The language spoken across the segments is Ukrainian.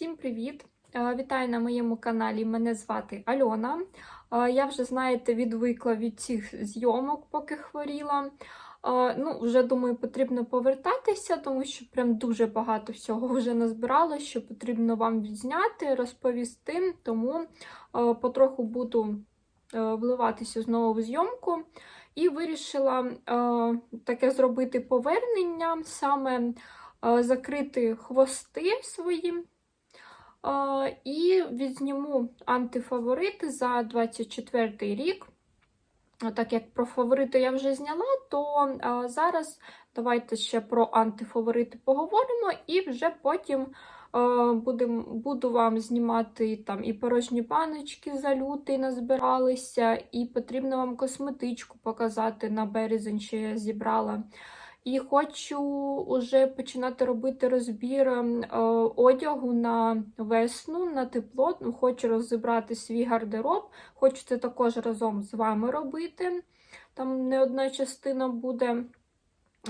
Всім привіт! Е, Вітаю на моєму каналі. Мене звати Альона. Е, Я вже, знаєте, відвикла від цих зйомок, поки хворіла. Е, Ну, вже думаю, потрібно повертатися, тому що прям дуже багато всього вже назбирала, що потрібно вам відзняти, розповісти. Тому потроху буду вливатися знову в зйомку. І вирішила таке зробити повернення, саме закрити хвости свої. І відзніму антифаворити за 24 рік. Так як про фаворити я вже зняла, то зараз давайте ще про антифаворити поговоримо, і вже потім будем, буду вам знімати там і порожні баночки за лютий назбиралися, і потрібно вам косметичку показати на березень, що я зібрала. І хочу вже починати робити розбір е, одягу на весну, на тепло. Ну, Хочу розібрати свій гардероб. Хочу це також разом з вами робити. Там не одна частина буде.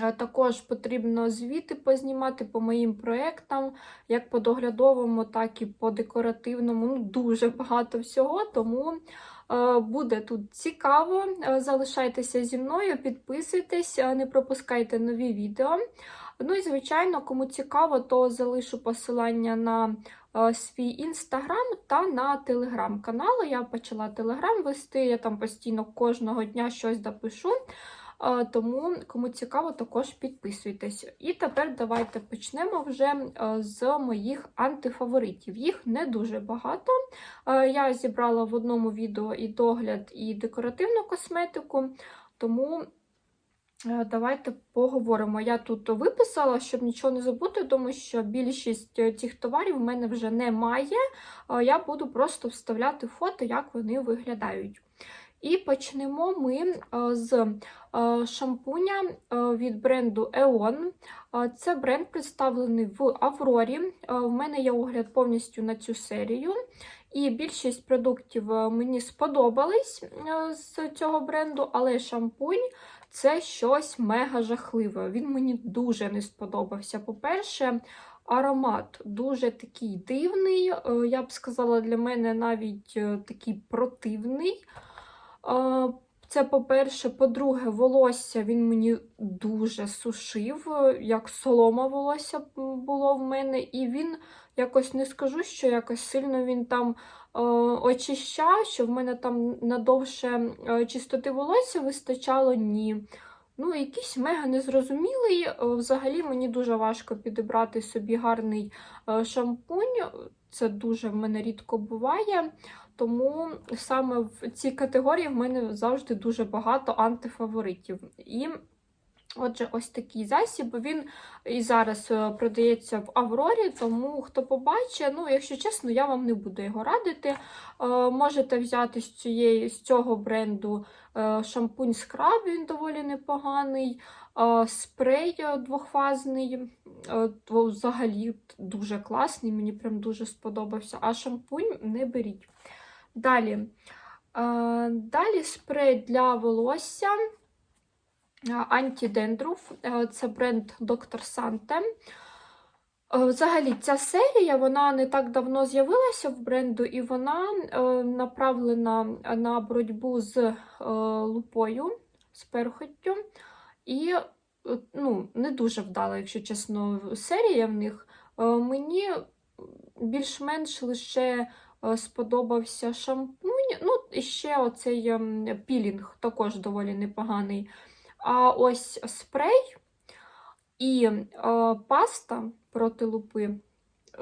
Е, Також потрібно звіти познімати по моїм проєктам, як по доглядовому, так і по декоративному. Ну, Дуже багато всього, тому буде тут цікаво. Е, Залишайтеся зі мною, підписуйтесь, е, не пропускайте нові відео. Ну і, звичайно, кому цікаво, то залишу посилання на е, свій інстаграм та на телеграм-канал. Я почала телеграм вести, я там постійно кожного дня щось допишу. Тому, кому цікаво, також підписуйтесь. І тепер давайте почнемо вже е, з моїх антифаворитів. Їх не дуже багато. Е, Я зібрала в одному відео і догляд, і декоративну косметику, тому е, давайте поговоримо. Я тут виписала, щоб нічого не забути, тому що більшість цих товарів в мене вже немає. Я буду просто вставляти фото, як вони виглядають. І почнемо ми е, з е, шампуня е, від бренду Eon. Це бренд представлений в Аврорі. В мене є огляд повністю на цю серію. І більшість продуктів мені сподобались з цього бренду, але шампунь це щось мега жахливе. Він мені дуже не сподобався. По-перше, аромат дуже такий дивний. Я б сказала, для мене навіть такий противний. Це по-перше, по-друге, волосся він мені дуже сушив, е, як солома волосся було в мене, і він якось не скажу, що якось сильно він там е, очищав, що в мене там надовше е, чистоти волосся вистачало, ні. Ну, якийсь мега незрозумілий. Е, Взагалі мені дуже важко підібрати собі гарний шампунь. Це дуже в мене рідко буває. Тому саме в цій категорії в мене завжди дуже багато антифаворитів. І отже, ось такий засіб. Він і зараз е, продається в Аврорі, тому хто побачить, ну, якщо чесно, я вам не буду його радити. Е, Можете взяти з, цієї, з цього бренду е, шампунь скраб, він доволі непоганий. Спрей двохфазний, взагалі дуже класний, мені прям дуже сподобався. А шампунь не беріть. Далі. Е, Далі спрей для волосся е, антидендруф. Е, Це бренд Dr. Sante. Е, Взагалі, ця серія вона не так давно з'явилася в бренду, і вона направлена на боротьбу з лупою, з перхоттю. І ну, не дуже вдала, якщо чесно, серія в них. Мені більш-менш лише сподобався шампунь. Ну, і ще оцей ем, пілінг також доволі непоганий. А ось спрей і е, паста проти лупи.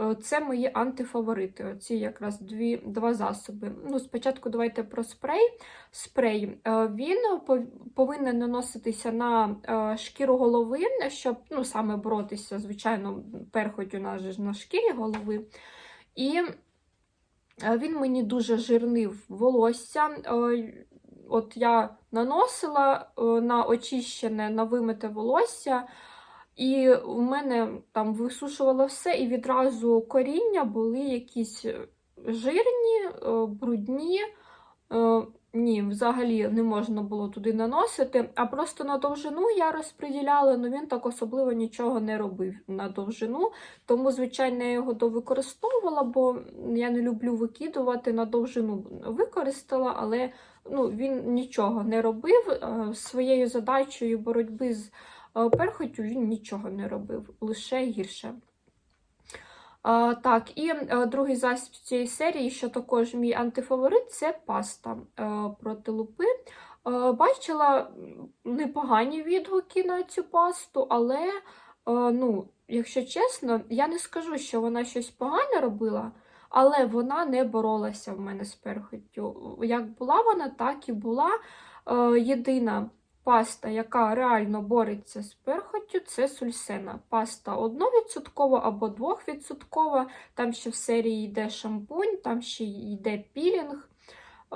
е, Це мої антифаворити. Оці якраз дві, два засоби. Ну, Спочатку давайте про спрей. Спрей е, він пов- повинен наноситися на е, шкіру голови, щоб ну, саме боротися, звичайно, перхоть у нас же на шкірі голови. І е, він мені дуже жирнив волосся. Е, От я наносила е, на очищене, на вимите волосся. І у мене там висушувало все, і відразу коріння були якісь жирні, е, брудні. Ні, взагалі не можна було туди наносити, а просто на довжину я розподіляла, але він так особливо нічого не робив на довжину. Тому, звичайно, я його довикористовувала, бо я не люблю викидувати на довжину. Використала, але ну, він нічого не робив. Е, Своєю задачею боротьби з е, перхотю він нічого не робив, лише гірше. А, так, і е, другий засіб цієї серії, що також мій антифаворит, це паста е, проти лупи. Е, бачила непогані відгуки на цю пасту, але, е, ну, якщо чесно, я не скажу, що вона щось погане робила, але вона не боролася в мене з перхоттю. Як була вона, так і була. Е, єдина паста, яка реально бореться з перхоттю, це сульсена. Паста 1% або 2%. Там ще в серії йде шампунь, там ще йде пілінг.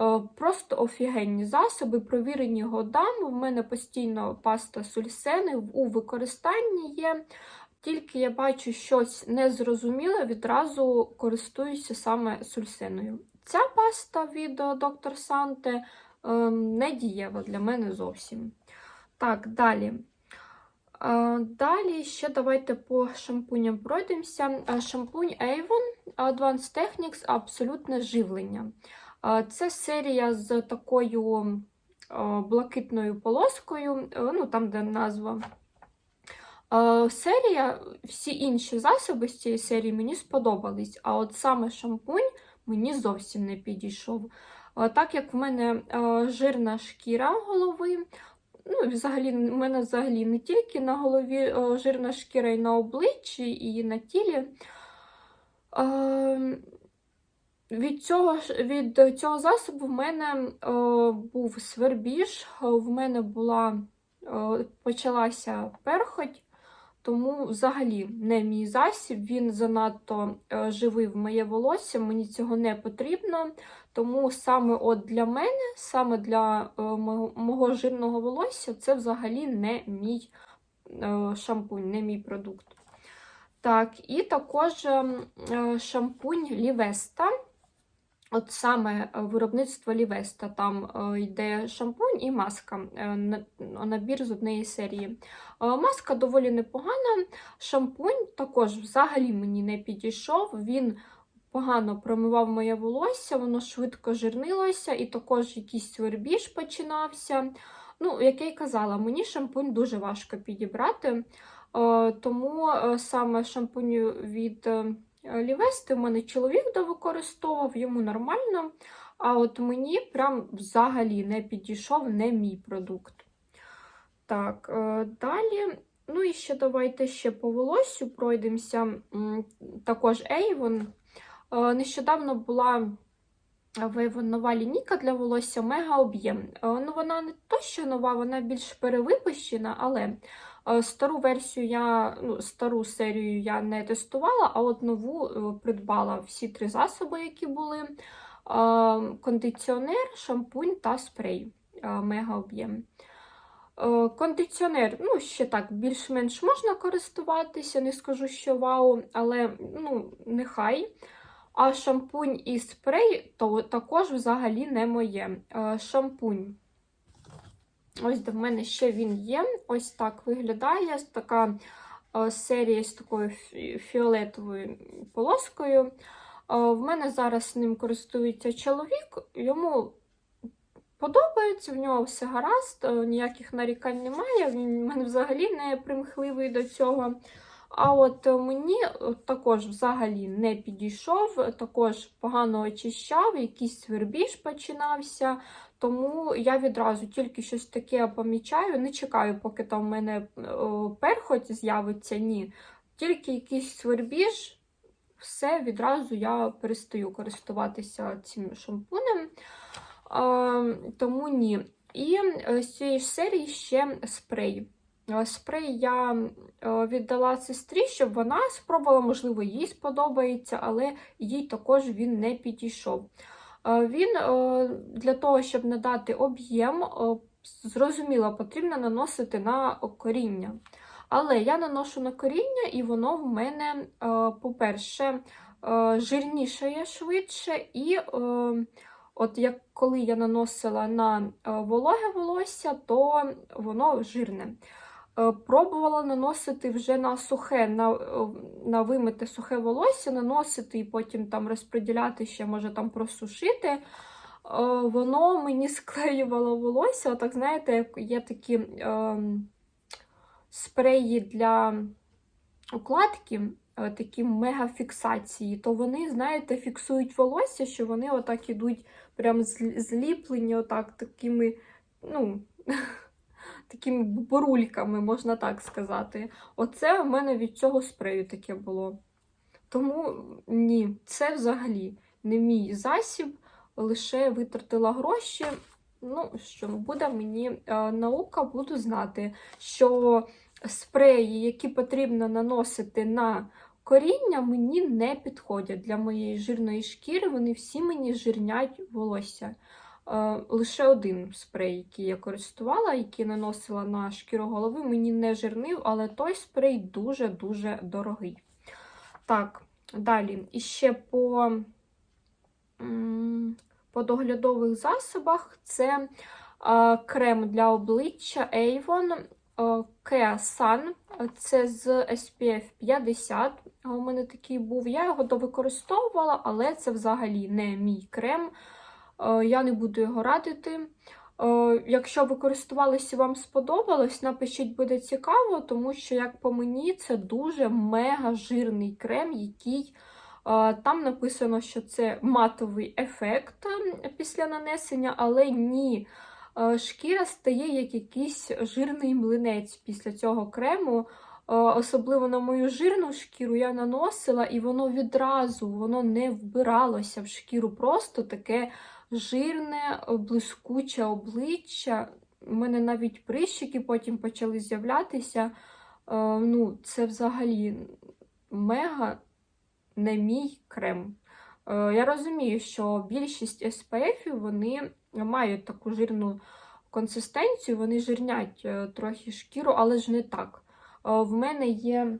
Е, Просто офігенні засоби, провірені годами. В мене постійно паста сульсени у використанні є. Тільки я бачу щось незрозуміле, відразу користуюся саме сульсеною. Ця паста від е, доктор Санте не дієва для мене зовсім. Так, далі. Е, Далі ще давайте по шампуням пройдемося. Е, Шампунь Avon Advanced Techniques абсолютне живлення. Е, Це серія з такою блакитною полоскою, ну там, де назва. Серія, всі інші засоби з цієї серії мені сподобались, а от саме шампунь мені зовсім не підійшов. Е, Так як в мене е, жирна шкіра голови, ну, взагалі, в мене взагалі не тільки на голові е, жирна шкіра, і на обличчі, і на тілі. Від цього, від цього засобу в мене був свербіж, в мене була, почалася перхоть, тому взагалі не мій засіб, він занадто е, живив моє волосся, мені цього не потрібно. Тому саме от для мене, саме для е, мого, жирного волосся, це взагалі не мій е, шампунь, не мій продукт. Так, і також ем, шампунь Лівеста. От саме е, виробництво Лівеста. Там е, йде шампунь і маска, е, набір з однієї серії. Маска доволі непогана. Шампунь також взагалі мені не підійшов. Він погано промивав моє волосся, воно швидко жирнилося, і також якийсь свербіж починався. Ну, як я й казала, мені шампунь дуже важко підібрати. Тому саме шампунь від Лівести в мене чоловік довикористовував, йому нормально. А от мені прям взагалі не підійшов не мій продукт. Так, е, далі. Ну і ще давайте ще по волоссю пройдемося. Також Avon. Е, Нещодавно була Avon нова лінійка для волосся мега об'єм. Е, Ну, вона не то, що нова, вона більш перевипущена, але е, стару версію я, ну, стару серію я не тестувала, а от нову е, придбала всі три засоби, які були: Е, кондиціонер, шампунь та спрей. Е, Мега об'єм. Е, Кондиціонер, ну, ще так, більш-менш можна користуватися, не скажу, що вау, але ну, нехай. А шампунь і спрей то також взагалі не моє. Е, Шампунь. Ось де в мене ще він є. Ось так виглядає. Така е, серія з такою фіолетовою полоскою. Е, В мене зараз ним користується чоловік. Йому подобається, в нього все гаразд, е, ніяких нарікань немає. Він в мене взагалі не примхливий до цього. А от мені також взагалі не підійшов, також погано очищав, якийсь свербіж починався. Тому я відразу тільки щось таке помічаю, не чекаю, поки там в мене е, перхоть з'явиться. Ні. Тільки якийсь свербіж, все відразу я перестаю користуватися цим шампунем. Тому ні. І е, з цієї ж серії ще спрей. Е, Спрей я віддала сестрі, щоб вона спробувала, можливо, їй сподобається, але їй також він не підійшов. Е, Він е, для того, щоб надати об'єм, е, зрозуміло, потрібно наносити на коріння. Але я наношу на коріння, і воно в мене, по-перше, жирнішає швидше, і От як коли я наносила на вологе волосся, то воно жирне. Е, Пробувала наносити вже на сухе, на, е, на вимите сухе волосся, наносити і потім там розподіляти ще, може там просушити. Е, Воно мені склеювало волосся. Отак, знаєте, є такі е, спреї для укладки, такі мегафіксації, то вони, знаєте, фіксують волосся, що вони отак ідуть прям зліплені, отак такими, ну, такими бурульками, можна так сказати. Оце в мене від цього спрею таке було. Тому ні, це взагалі не мій засіб, лише витратила гроші. Ну, що буде мені е, наука, буду знати, що спреї, які потрібно наносити на коріння, мені не підходять для моєї жирної шкіри. Вони всі мені жирнять волосся. Е, лише один спрей, який я користувала, який наносила на шкіру голови, мені не жирнив, але той спрей дуже-дуже дорогий. Так, далі. І ще по, по доглядових засобах це е, крем для обличчя Avon е, Kea Sun. Це з SPF 50. У мене такий був. Я його довикористовувала, але це взагалі не мій крем. Е, Я не буду його радити. Е, Якщо ви користувалися і вам сподобалось, напишіть, буде цікаво, тому що, як по мені, це дуже мега жирний крем, який е, там написано, що це матовий ефект е, після нанесення, але ні. Шкіра стає як якийсь жирний млинець після цього крему. Особливо на мою жирну шкіру я наносила, і воно відразу воно не вбиралося в шкіру. Просто таке жирне, е, блискуче обличчя. У мене навіть прищики потім почали з'являтися. Е, Ну, це взагалі мега не мій крем. Е, Я розумію, що більшість SPF вони мають таку жирну консистенцію, вони жирнять трохи шкіру, але ж не так. В мене є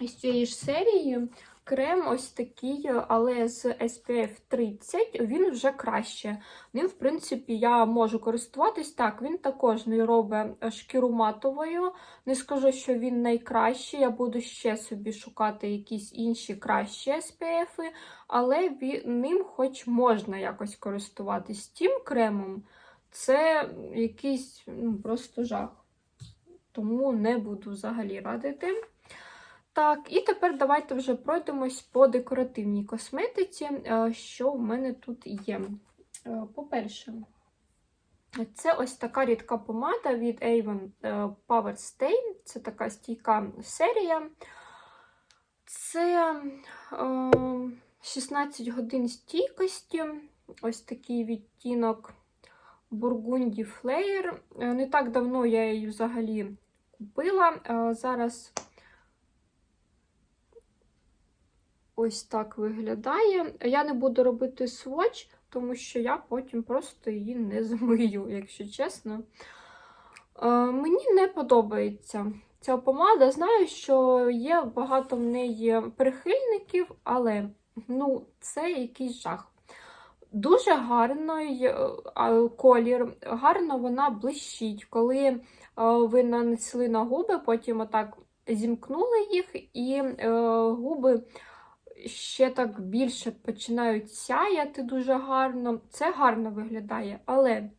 з цієї ж серії крем ось такий, але з SPF 30, він вже краще. Ним, в принципі, я можу користуватись. Так, він також не робить шкіру матовою. Не скажу, що він найкращий. Я буду ще собі шукати якісь інші кращі SPF, але ним хоч можна якось користуватись. Тим кремом це якийсь ну, просто жах. Тому не буду взагалі радити. Так, і тепер давайте вже пройдемось по декоративній косметиці, е, що в мене тут є. Е, По-перше, це ось така рідка помада від Avon е, Power Stay. Це така стійка серія. Це е, 16 годин стійкості. Ось такий відтінок Flare. Е, Не так давно я її взагалі купила. Зараз ось так виглядає. Я не буду робити сводч, тому що я потім просто її не змию, якщо чесно. Е, Мені не подобається ця помада. Знаю, що є багато в неї прихильників, але ну, це якийсь жах. Дуже гарний е, колір, гарно вона блищить. Коли е, ви нанесли на губи, потім отак зімкнули їх, і губи ще так більше починають сяяти дуже гарно. Це гарно виглядає, але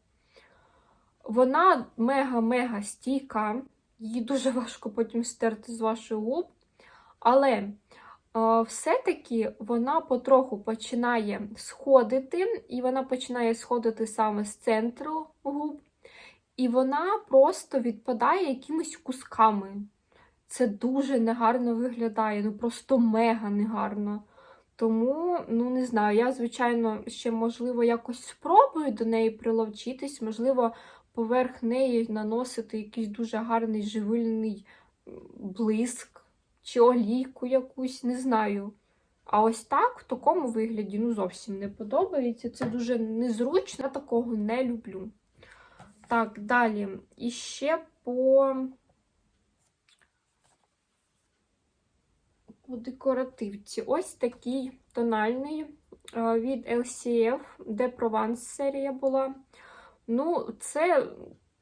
вона мега-мега стійка, її дуже важко потім стерти з ваших губ. Але е, все-таки вона потроху починає сходити, і вона починає сходити саме з центру губ, і вона просто відпадає якимись кусками. Це дуже негарно виглядає, ну просто мега негарно. Тому, ну не знаю, я, звичайно, ще, можливо, якось спробую до неї приловчитись, можливо, поверх неї наносити якийсь дуже гарний живильний блиск чи олійку якусь, не знаю. А ось так, в такому вигляді, ну зовсім не подобається. Це дуже незручно, такого не люблю. Так, далі. І ще по, по декоративці. Ось такий тональний е, від LCF, де Provence серія була. Ну, це.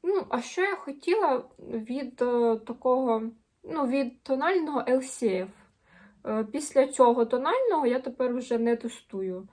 Ну, а що я хотіла від е, такого, ну, від тонального LCF? Е, Після цього тонального я тепер вже не тестую.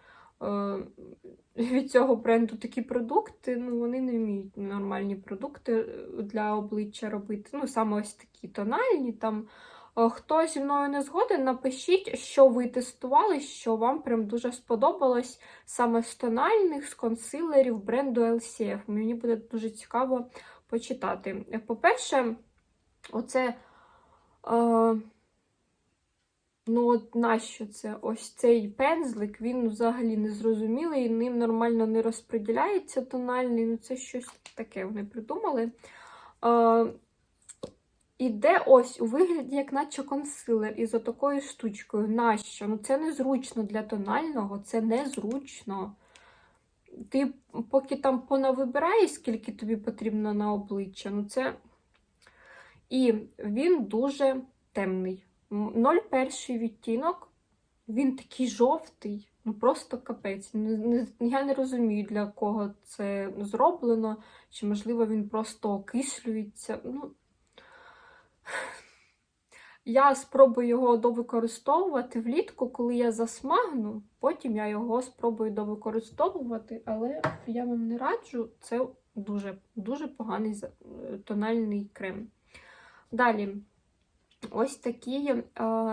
Від цього бренду такі продукти, ну, вони не вміють нормальні продукти для обличчя робити. Ну, саме ось такі тональні. Там Хто зі мною не згоден, напишіть, що ви тестували, що вам прям дуже сподобалось саме з тональних, з консилерів бренду LCF. Мені буде дуже цікаво почитати. Е, По-перше, оце. Е, Ну, от нащо це? Ось цей пензлик, він взагалі не зрозумілий, ним нормально не розподіляється тональний. Ну, це щось таке вони придумали. Е, Іде ось у вигляді, як наче консилер із отакою штучкою. Нащо? Ну це незручно для тонального, це незручно. Ти поки там понавибираєш, скільки тобі потрібно на обличчя, ну це. І він дуже темний. 0,1 відтінок, він такий жовтий, ну просто капець. Я не розумію, для кого це зроблено, чи, можливо, він просто окислюється. Ну, я спробую його довикористовувати влітку, коли я засмагну, потім я його спробую довикористовувати, але я вам не раджу, це дуже дуже поганий е, тональний крем. Далі, ось такий е,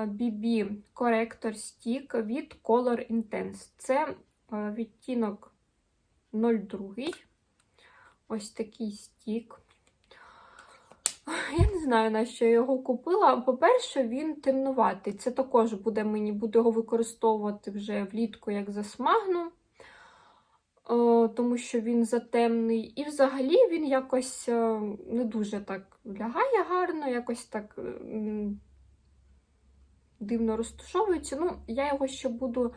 BB коректор стік від Color Intense. Це е, відтінок 02. Ось такий стік. Я не знаю, на що я його купила. По-перше, він темнуватий. Це також буде мені буду його використовувати вже влітку, як засмагну, е, тому що він затемний. І взагалі він якось е, не дуже так лягає гарно, якось так е, дивно розташовується. Ну, я його ще буду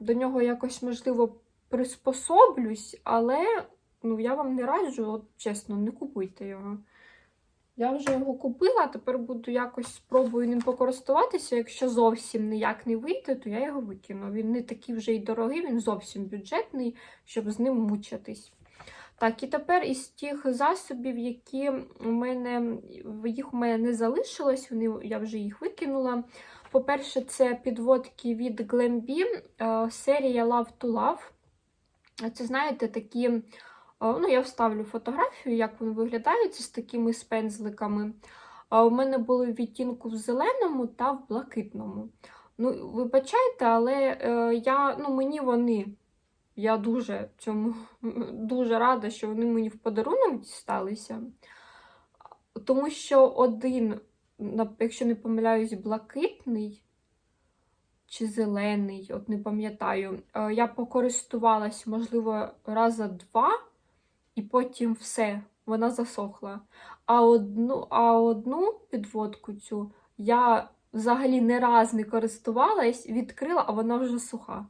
до нього якось, можливо, приспособлюсь, але ну, я вам не раджу, от чесно, не купуйте його. Я вже його купила, тепер буду якось спробую ним покористуватися. Якщо зовсім ніяк не вийде, то я його викину. Він не такий вже й дорогий, він зовсім бюджетний, щоб з ним мучитись. Так, і тепер із тих засобів, які у мене їх у мене не залишилось, вони, я вже їх викинула. По-перше, це підводки від Glambi, е, серія Love to Love. Це, знаєте, такі. Е, Ну, я вставлю фотографію, як вони виглядають з такими з пензликами. У мене були в відтінку в зеленому та в блакитному. Ну, вибачайте, але е, я, ну, мені вони. Я дуже цьому дуже рада, що вони мені в подарунок дісталися. Тому що один, якщо не помиляюсь, блакитний чи зелений, от не пам'ятаю, е, я покористувалась, можливо, раза два і потім все, вона засохла. А одну, а одну підводку цю я взагалі не раз не користувалась, відкрила, а вона вже суха.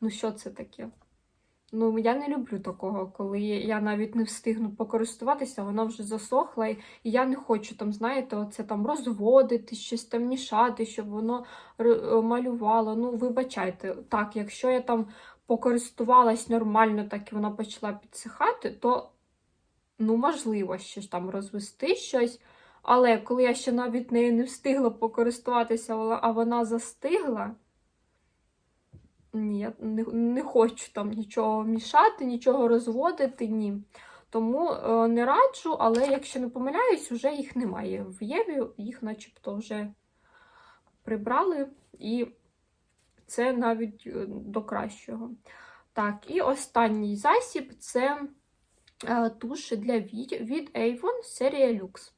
Ну, що це таке? Ну, я не люблю такого, коли я навіть не встигну покористуватися, вона вже засохла, і я не хочу там, знаєте, оце там розводити, щось там мішати, щоб воно малювало. Ну, вибачайте, так, якщо я там покористувалась нормально, так і вона почала підсихати, то ну, можливо, ж там розвести щось. Але коли я ще навіть нею не встигла покористуватися, а вона застигла, ні, я не, не хочу там нічого мішати, нічого розводити, ні. Тому е, не раджу, але якщо не помиляюсь, вже їх немає. В Єві їх начебто вже прибрали, і це навіть е, до кращого. Так, і останній засіб це е, туш для вій від Avon серія Lux.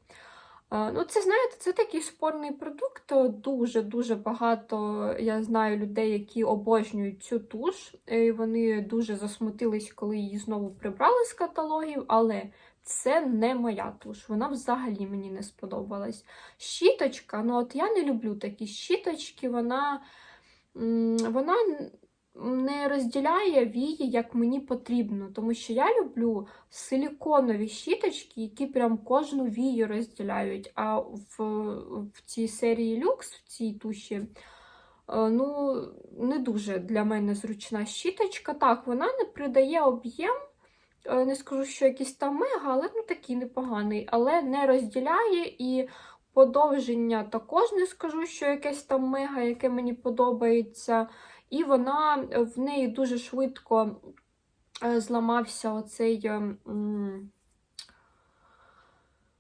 Е, Ну, це, знаєте, це такий спорний продукт. Дуже-дуже багато я знаю людей, які обожнюють цю туш. І вони дуже засмутились, коли її знову прибрали з каталогів, але це не моя туш. Вона взагалі мені не сподобалась. Щіточка, ну от я не люблю такі щіточки, вона, вона не розділяє вії, як мені потрібно. Тому що я люблю силіконові щіточки, які прям кожну вію розділяють. А в, в цій серії люкс, в цій туші, ну, не дуже для мене зручна щіточка. Так, вона не придає об'єм. Е, Не скажу, що якийсь там мега, але ну такий непоганий, але не розділяє і подовження також не скажу, що якесь там мега, яке мені подобається. І вона в неї дуже швидко е, зламався оцей. е,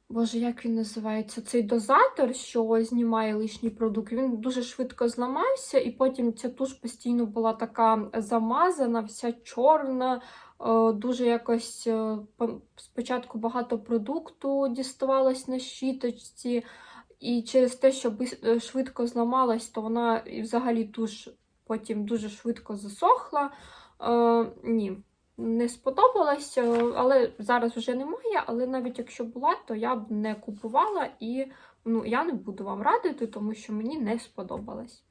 Боже, як він називається? Цей дозатор, що знімає лишній продукт, він дуже швидко зламався, і потім ця туш постійно була така замазана, вся чорна, е, дуже якось е, спочатку багато продукту діставалось на щіточці, і через те, що е, швидко зламалась, то вона взагалі туш потім дуже швидко засохла. Е, ні, не сподобалась, е, але зараз вже немає. Але навіть якщо була, то я б не купувала і ну, я не буду вам радити, тому що мені не сподобалось.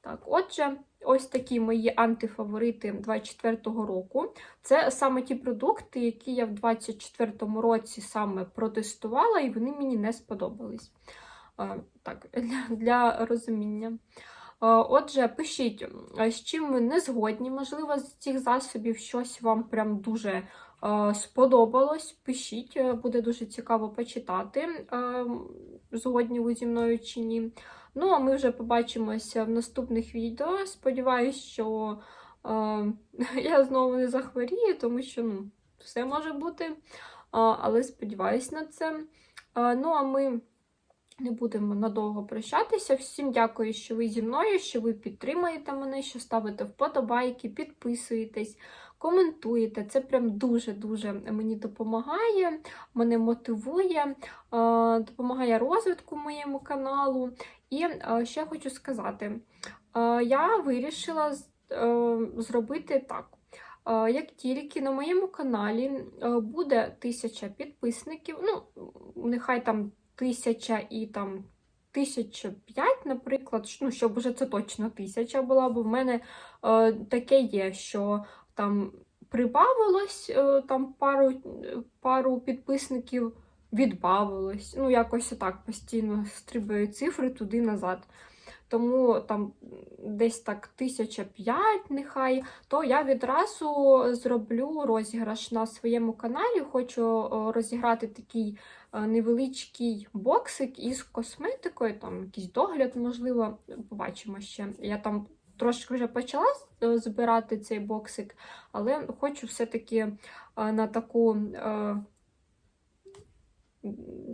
Так, отже, ось такі мої антифаворити 24-го року. Це саме ті продукти, які я в 24-му році саме протестувала, і вони мені не сподобались. Так, для, для розуміння. Отже, пишіть, з чим ви не згодні. Можливо, з цих засобів щось вам прям дуже сподобалось. Пишіть, е, буде дуже цікаво почитати, згодні ви зі мною чи ні. Ну, а ми вже побачимося в наступних відео. Сподіваюсь, що я знову не захворію, тому що ну, все може бути. Але сподіваюсь на це. Ну, а ми. Не будемо надовго прощатися. Всім дякую, що ви зі мною, що ви підтримуєте мене, що ставите вподобайки, підписуєтесь, коментуєте. Це прям дуже-дуже мені допомагає, мене мотивує, е, допомагає розвитку моєму каналу. І е, ще хочу сказати: е, я вирішила зробити так. Як тільки на моєму каналі буде тисяча підписників, ну, нехай там тисяча і там тисяча п'ять, наприклад, ну, щоб вже це точно тисяча була, бо в мене е, таке є, що там прибавилось е, там пару, е, пару підписників, відбавилось. Ну, якось отак постійно стрибають цифри туди-назад. Тому там десь так тисяча п'ять, нехай, то я відразу зроблю розіграш на своєму каналі. Хочу е, розіграти такий невеличкий боксик із косметикою, там якийсь догляд, можливо, побачимо ще. Я там трошки вже почала е, збирати цей боксик, але хочу все-таки е, на таку. е,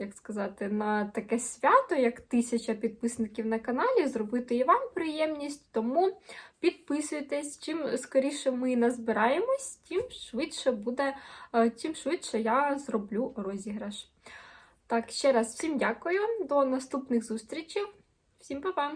Як сказати, на таке свято, як тисяча підписників на каналі, зробити і вам приємність. Тому підписуйтесь. Чим скоріше ми назбираємось, тим швидше буде, е, тим швидше я зроблю розіграш. Так, ще раз всім дякую. До наступних зустрічей. Всім па-па!